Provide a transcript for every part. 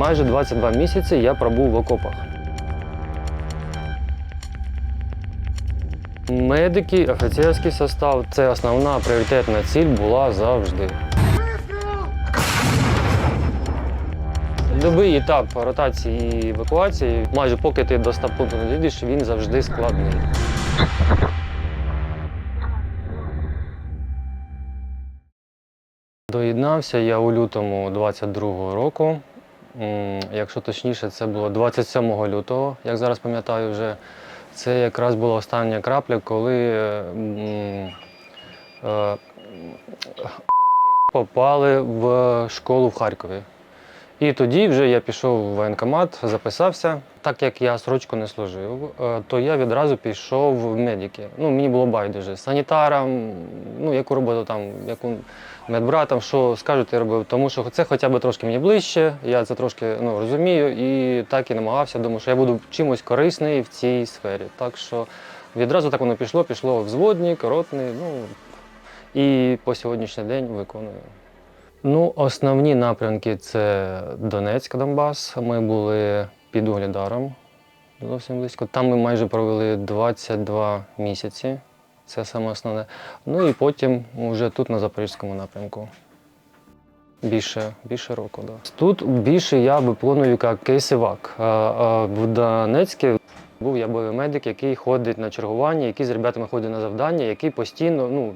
майже 22 місяці я пробув в окопах. Медики, офіцерський состав це основна пріоритетна ціль була завжди. Любий етап ротації і евакуації, майже поки ти до стаб пункту не дійдеш, він завжди складний. Доєднався я у лютому 22-го року. Якщо точніше, це було 27 лютого, як зараз пам'ятаю вже. Це якраз була остання крапля, коли е, е, попали в школу в Харкові. І тоді вже я пішов в воєнкомат, записався. Так як я срочку не служив, е, то я відразу пішов в медики. Ну, мені було байдуже. Санітаром, ну, яку роботу там, яку медбратом, що скажуть, я робив. Тому що це хоча б трошки мені ближче, я це трошки ну, розумію і так і намагався. Думаю, що я буду чимось корисний в цій сфері. Так що відразу так воно пішло, пішло взводник, ротний, ну і по сьогоднішній день виконую. Ну, основні напрямки це Донецьк, Донбас. Ми були під Углідаром зовсім близько. Там ми майже провели 22 місяці. Це саме основне. Ну і потім вже тут на Запорізькому напрямку. Більше, більше року, да. Тут більше я виконую як кейсивак. В Донецьку був я бойовий медик, який ходить на чергування, який з ребятами ходить на завдання, який постійно, ну,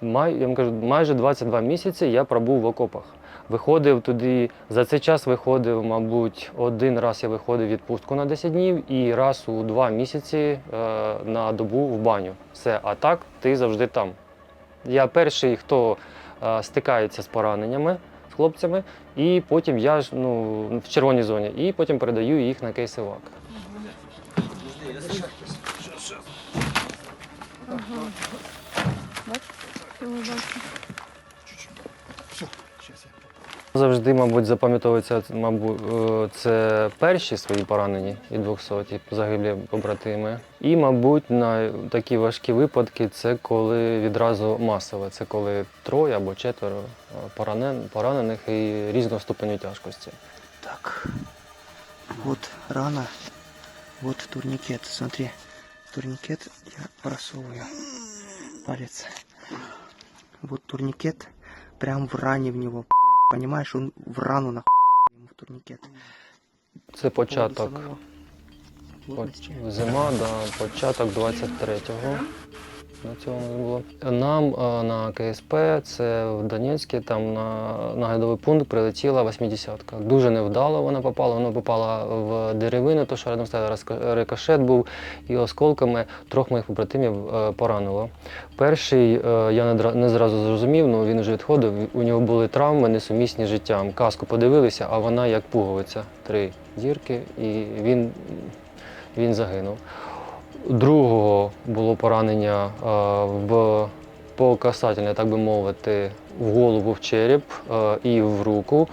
май, я вам кажу, майже 22 місяці я пробув в окопах. Виходив туди, за цей час виходив, мабуть, один раз я виходив відпустку на 10 днів і раз у два місяці е, на добу в баню. Все, а так ти завжди там. Я перший, хто е, стикається з пораненнями з хлопцями, і потім я ж ну, в червоній зоні, і потім передаю їх на кейсивак. Завжди, мабуть, запам'ятовується, мабуть, е, це перші свої поранені і 200 загиблі побратими. І, мабуть, на такі важкі випадки це коли відразу масове, це коли троє або четверо е, поранен, поранених і різного ступеню тяжкості. Так. Вот рана. Вот турникет. Смотри. Турникет я просовываю. Палец. Вот турникет. Прям в ране в него. Понимаешь, он в рану на ему в турникет. Це початок. Зима, да, початок 23-го. На цьому було. Нам е, на КСП, це в Донецьку, там на наглядовий пункт прилетіла 80-ка. Дуже невдало вона попала. Вона попала в деревину, то що рядом стояла рикошет був, і осколками трьох моїх побратимів е, поранило. Перший е, я не, не зразу зрозумів, ну він вже відходив. У нього були травми несумісні з життям. Каску подивилися, а вона як пуговиця. Три дірки, і він, він загинув. Другого було поранення е, в покасательне, так би мовити, в голову, в череп е, і в руку.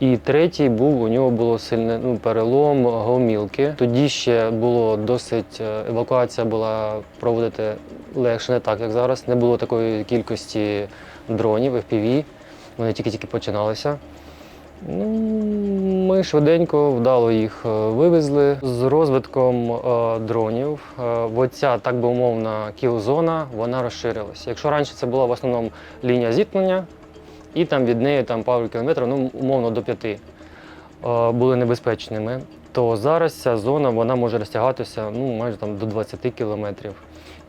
І третій був, у нього було сильне ну, перелом гомілки. Тоді ще було досить, е, евакуація була проводити легше, не так, як зараз. Не було такої кількості дронів, FPV. Вони тільки-тільки починалися. Ну, ми швиденько вдало їх е, вивезли з розвитком е, дронів. Е, оця, так би умовна, кіл-зона, вона розширилася. Якщо раніше це була в основному лінія зіткнення, і там від неї там пару кілометрів, ну умовно до п'яти, е, були небезпечними, то зараз ця зона вона може розтягатися ну, майже там до 20 кілометрів.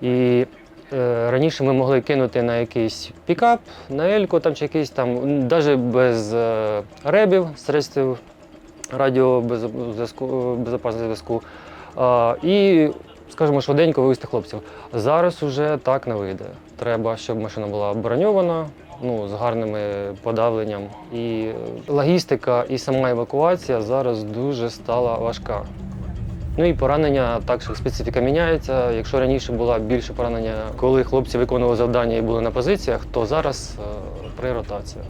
І Раніше ми могли кинути на якийсь пікап, на ельку там чи якийсь там, навіть без е, ребів, средств радіо без- зв'язку, зв'язку. І, скажімо, швиденько вивезти хлопців. Зараз уже так не вийде. Треба, щоб машина була броньована, ну, з гарним подавленням. І е, логістика і сама евакуація зараз дуже стала важка. Ну і поранення також специфіка міняється. Якщо раніше було більше поранення, коли хлопці виконували завдання і були на позиціях, то зараз е, при ротаціях.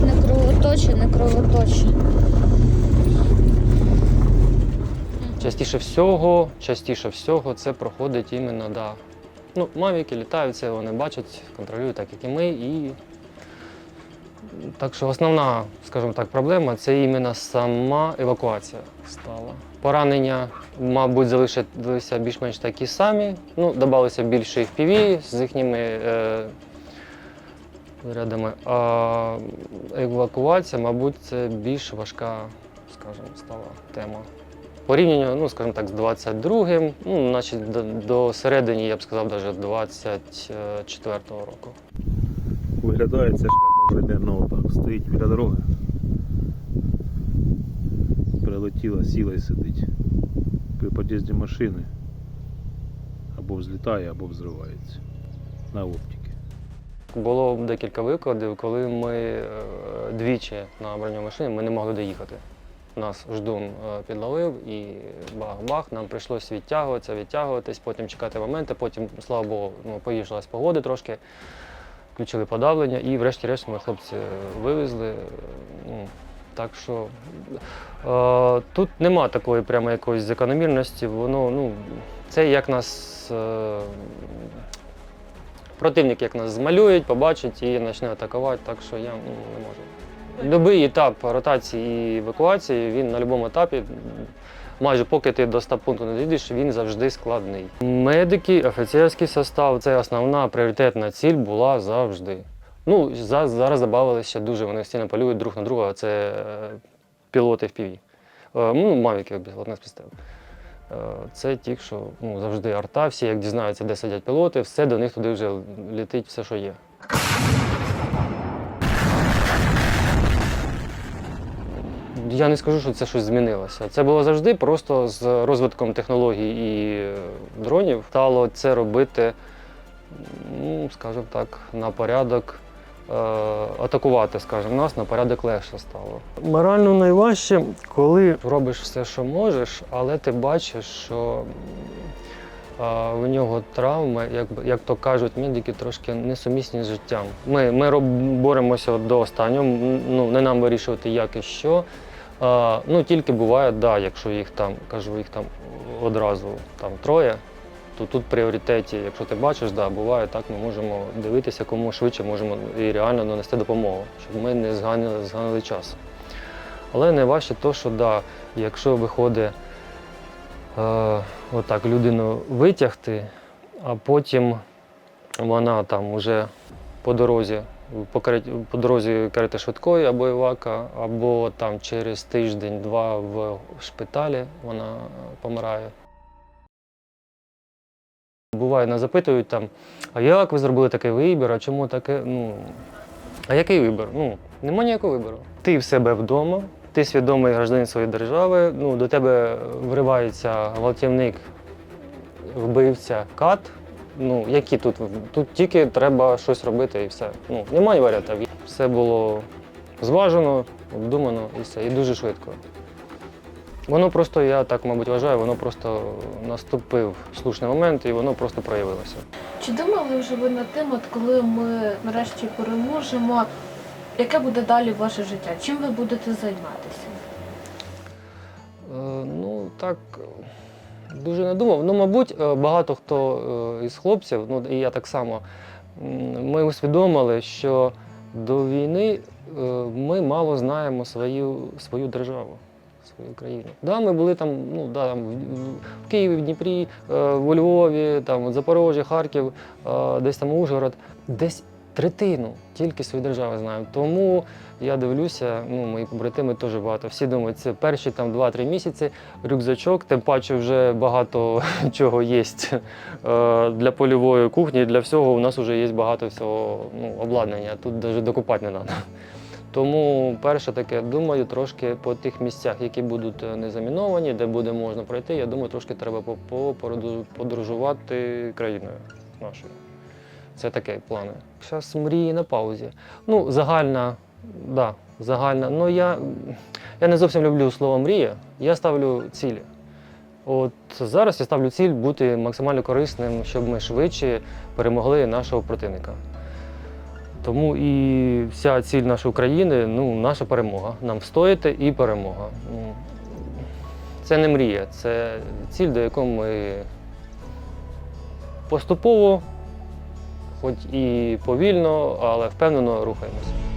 Не кровоточе, не кровоточе. Частіше всього, частіше всього це проходить іменно да. Ну, мавіки літають, це вони бачать, контролюють так, як і ми, і Так що основна, скажімо так, проблема це іменно сама евакуація стала. Поранення, мабуть, залишилися більш-менш такі самі. Ну, додалося більше FPV з їхніми е, зарядами. А евакуація, мабуть, це більш важка, скажімо, стала тема. Порівняння, ну, скажімо так, з 22-м, ну, значить, до, до середини, я б сказав, навіть 24-го року. Виглядає шляпа примерно отак. Стоїть біля дороги. Прилетіла, сіла і сидить. При під'їзді машини або взлітає, або взривається. На оптики. Було декілька викладів, коли ми е, двічі на броньомашині ми не могли доїхати. Нас ждун е, підловив і бах-бах, нам прийшлося відтягуватися, відтягуватись, потім чекати моменти, потім, слава Богу, ну, з трошки, включили подавлення і врешті-решт ми хлопці вивезли. Е, Ну, так що е, тут нема такої прямо якоїсь закономірності, воно, ну, це як нас. Е, Противник як нас змалюють, побачить і почне атакувати, так що я ну, не можу. Любий етап ротації і евакуації, він на будь-якому етапі, майже поки ти до стаб пункту не дійдеш, він завжди складний. Медики, офіцерський состав це основна пріоритетна ціль була завжди. Ну, за- зараз додавалися дуже, вони постійно полюють друг на друга, це е, пілоти в піві. Ну, мавіки безпілотних систем. Е, Це ті, що ну, завжди арта, всі як дізнаються, де сидять пілоти, все до них туди вже летить все, що є. Я не скажу, що це щось змінилося. Це було завжди просто з розвитком технологій і е, дронів стало це робити, ну, скажімо так, на порядок е, атакувати, скажімо, нас на порядок легше стало. Морально найважче, коли робиш все, що можеш, але ти бачиш, що а, в нього травми, як, як то кажуть медики, трошки несумісні з життям. Ми, ми роб, боремося до останнього, ну, не нам вирішувати, як і що. Ну, тільки буває, да, якщо їх там, кажу, їх там одразу там, троє, то тут в пріоритеті, якщо ти бачиш, да, буває так, ми можемо дивитися, кому швидше можемо і реально нанести допомогу, щоб ми не зганили, зганили час. Але найважче то, що да, якщо виходить е, отак людину витягти, а потім вона там уже по дорозі, по, по дорозі карети швидкої або івака, або там через тиждень-два в шпиталі вона помирає. Буває, нас запитують там, а як ви зробили такий вибір, а чому таке? Ну, а який вибір? Ну, нема ніякого вибору. Ти в себе вдома, ти свідомий гражданин своєї держави, ну, до тебе вривається гвалтівник, вбивця, кат. Ну, які тут? Тут тільки треба щось робити і все. Ну, немає варіантів. Все було зважено, обдумано і все, і дуже швидко. Воно просто, я так, мабуть, вважаю, воно просто наступив слушний момент і воно просто проявилося. Чи думали вже ви над тим, от коли ми нарешті переможемо, яке буде далі ваше життя? Чим ви будете займатися? Е, Ну, так дуже не думав. Ну, мабуть, е, багато хто е, із хлопців, ну і я так само, ми усвідомили, що до війни е, ми мало знаємо свою, свою державу, свою країну. Да, ми були там, ну, да, там, в- в Києві, в Дніпрі, у Львові, там, в Запорожжі, Харків, десь там Ужгород. Десь третину тільки свої держави знаємо. Тому я дивлюся, ну, мої побратими теж багато. Всі думають, це перші там 2-3 місяці, рюкзачок, тим паче вже багато чого є е, для польової кухні, для всього. У нас вже є багато всього ну, обладнання, тут навіть докупати не треба. Тому перше таке, думаю, трошки по тих місцях, які будуть е, не заміновані, де буде можна пройти, я думаю, трошки треба по- по- подорожувати країною нашою. Це таке плани. Зараз мрії на паузі. Ну, загальна, да, загальна. Ну я, я не зовсім люблю слово мрія. Я ставлю цілі. От зараз я ставлю ціль бути максимально корисним, щоб ми швидше перемогли нашого противника. Тому і вся ціль нашої країни ну, наша перемога. Нам встояти і перемога. Це не мрія, це ціль, до якої ми поступово, хоч і повільно, але впевнено рухаємося.